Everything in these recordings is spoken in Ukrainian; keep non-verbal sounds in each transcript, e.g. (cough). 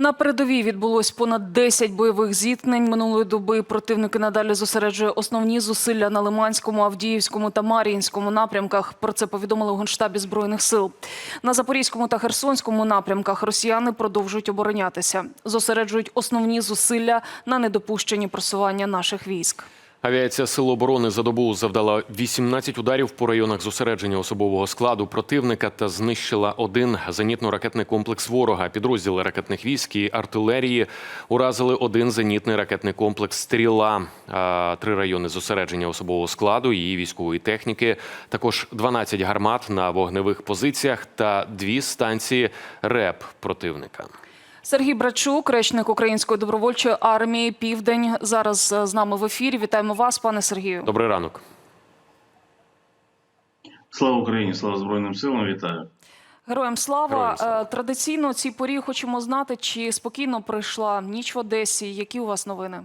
На передовій відбулось понад 10 бойових зіткнень минулої доби. Противники надалі зосереджує основні зусилля на Лиманському, Авдіївському та Мар'їнському напрямках. Про це повідомили у Генштабі збройних сил. На Запорізькому та Херсонському напрямках росіяни продовжують оборонятися. Зосереджують основні зусилля на недопущенні просування наших військ. Авіація Сил оборони за добу завдала 18 ударів по районах зосередження особового складу противника та знищила один зенітно-ракетний комплекс ворога. Підрозділи ракетних військ і артилерії уразили один зенітний ракетний комплекс Стріла, три райони зосередження особового складу і військової техніки. Також 12 гармат на вогневих позиціях та дві станції РЕП противника. Сергій Брачук, речник Української добровольчої армії Південь, зараз е, з нами в ефірі. Вітаємо вас, пане Сергію. Добрий ранок. Слава Україні, слава Збройним силам, вітаю. Героям слава. Героям слава. Е, Традиційно у цій порі хочемо знати, чи спокійно пройшла ніч в Одесі. Які у вас новини?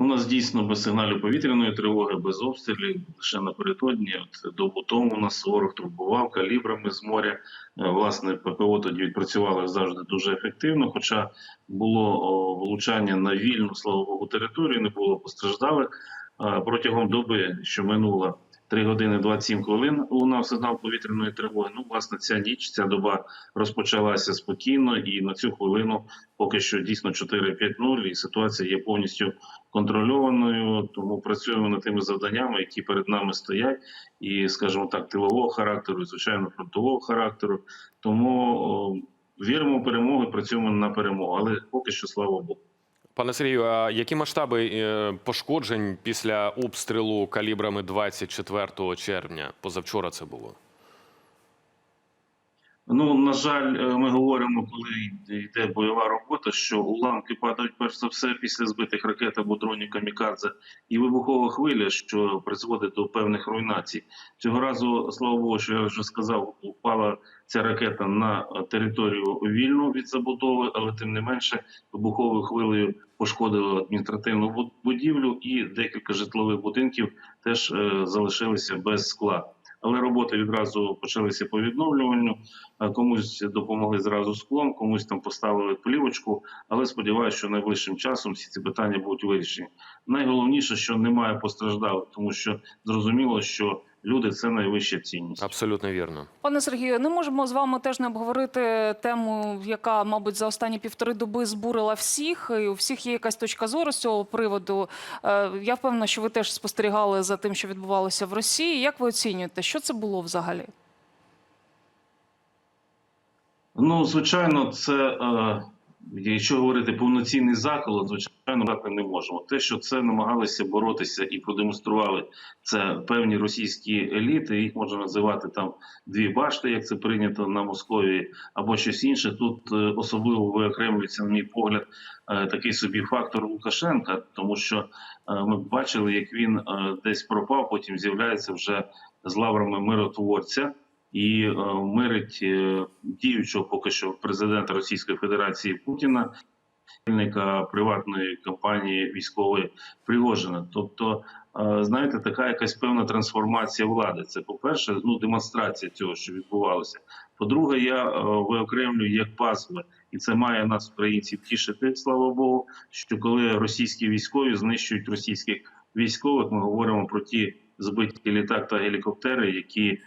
У нас дійсно без сигналів повітряної тривоги, без обстрілів. Лише напередодні, от добу тому у нас ворог турбував калібрами з моря. Е, Власне, ППО тоді відпрацювали завжди дуже ефективно. Хоча було влучання на вільну, слава Богу, територію, не було постраждалих. Протягом доби, що минула 3 години 27 хвилин, лунав сигнал повітряної тривоги. Ну, власне, ця ніч, ця доба розпочалася спокійно, і на цю хвилину поки що дійсно 4-5-0, і ситуація є повністю контрольованою. Тому працюємо над тими завданнями, які перед нами стоять, і, скажімо так, тилового характеру, і звичайно, фронтового характеру. Тому о, віримо в перемогу, і працюємо на перемогу. Але поки що, слава Богу. Пане Сергію, а які масштаби е, пошкоджень після обстрілу калібрами 24 червня? Позавчора це було. Ну, на жаль, е, ми говоримо, коли йде бойова робота, що уламки падають перш за все після збитих ракет або дронів камікадзе і вибухова хвиля, що призводить до певних руйнацій. Цього разу, слава Богу, що я вже сказав, упала ця ракета на територію вільну від забудови, але тим не менше вибуховою хвилею пошкодила адміністративну будівлю і декілька житлових будинків теж е, залишилися без скла. Але роботи відразу почалися по відновлюванню. Комусь допомогли зразу склом, комусь там поставили плівочку. Але сподіваюся, що найближчим часом всі ці питання будуть вирішені. Найголовніше, що немає постраждалих, тому що зрозуміло, що люди це найвища цінність. Абсолютно вірно. Пане Сергію, не можемо з вами теж не обговорити тему, яка, мабуть, за останні півтори доби збурила всіх. І у всіх є якась точка зору з цього приводу. Е, Я впевнена, що ви теж спостерігали за тим, що відбувалося в Росії. Як ви оцінюєте, що це було взагалі? Ну, звичайно, це е, якщо говорити повноцінний заколот, звичайно, брати не можемо. Те, що це намагалися боротися і продемонстрували це певні російські еліти, їх можна називати там дві башти, як це прийнято на Московії, або щось інше. Тут е, особливо виокремлюється, на мій погляд, е, такий собі фактор Лукашенка, тому що ми бачили, як він десь пропав, потім з'являється вже з лаврами миротворця і е, мирить е, діючого поки що президента Російської Федерації Путіна, приватної компанії військової Пригожина. Тобто, е, знаєте, така якась певна трансформація влади. Це по-перше, ну демонстрація цього, що відбувалося. По-друге, я виокремлюю як пазли, і це має нас, українців, тішити, слава Богу. Що коли російські військові знищують російських військових, ми говоримо про ті збиті літак та гелікоптери, які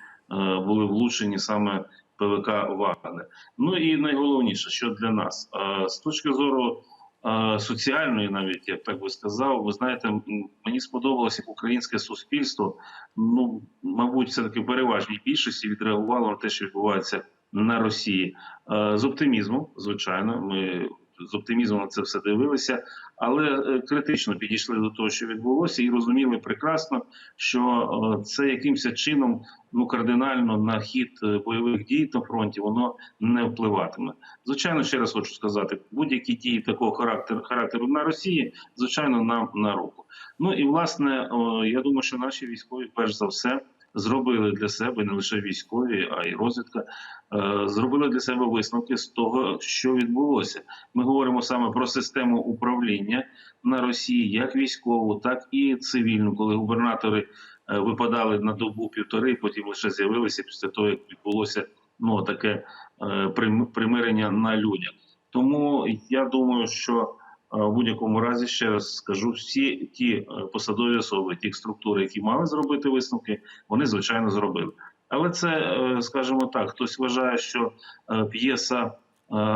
були влучені саме ПВК Вагнер. Ну і найголовніше, що для нас Е, з точки зору е, соціальної, навіть я так би сказав, ви знаєте, мені сподобалося, як українське суспільство. Ну, мабуть, все таки в переважній більшості відреагувало на те, що відбувається на Росії Е, з оптимізмом. Звичайно, ми з оптимізмом на це все дивилися, але е, критично підійшли до того, що відбулося, і розуміли прекрасно, що е, це якимось чином ну кардинально на хід е, бойових дій на фронті воно не впливатиме. Звичайно, ще раз хочу сказати, будь-які дії такого характеру характеру на Росії, звичайно, нам на руку. Ну і власне, я думаю, що наші військові, перш за все, зробили для себе не лише військові, а й розвідка, е, зробили для себе висновки з того, що відбулося. Ми говоримо саме про систему управління на Росії, як військову, так і цивільну, коли губернатори е, випадали на добу півтори, потім лише з'явилися після того, як відбулося ну таке е, примирення на людях. Тому я думаю, що в будь-якому разі ще раз скажу, всі ті е, посадові особи, ті структури, які мали зробити висновки, вони звичайно зробили. Але це, е, скажімо так, хтось вважає, що е, п'єса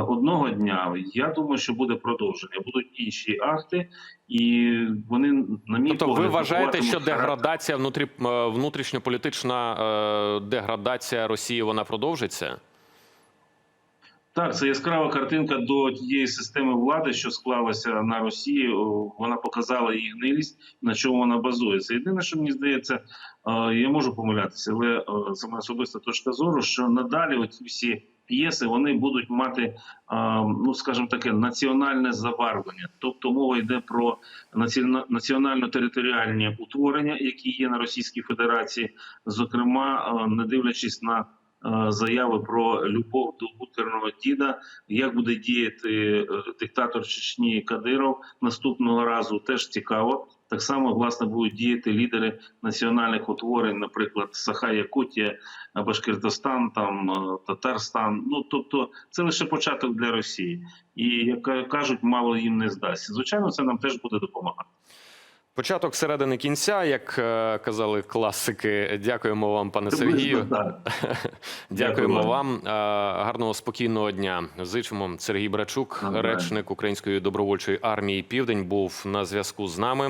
одного дня. Я думаю, що буде продовження. Будуть інші акти, і вони на мій Тобто, ви вважаєте, що деградація внутрі внутрішньополітична деградація Росії вона продовжиться? Так, це яскрава картинка до тієї системи влади, що склалася на Росії. Вона показала її гнилість, на чому вона базується. Єдине, що мені здається, е, я можу помилятися, але е, моя особиста точка зору, що надалі оці всі п'єси вони будуть мати, е, ну скажімо таке, національне забарвлення. Тобто мова йде про націона- національно-територіальні утворення, які є на Російській Федерації, зокрема, е, не дивлячись на заяви про любов до бутерного діда, як буде діяти е, диктатор Чечні Кадиров наступного разу, теж цікаво. Так само власне будуть діяти лідери національних утворень, наприклад, Саха Якутія, Башкиртостан, там е, Татарстан. Ну тобто, це лише початок для Росії, і як кажуть, мало їм не здасться. Звичайно, це нам теж буде допомагати. Початок середини кінця, як е, казали класики. Дякуємо вам, пане Сергію. (laughs) Дякуємо вам. Е, Гарного спокійного дня. Зичимо. Сергій Брачук, речник Української добровольчої армії Південь, був на зв'язку з нами.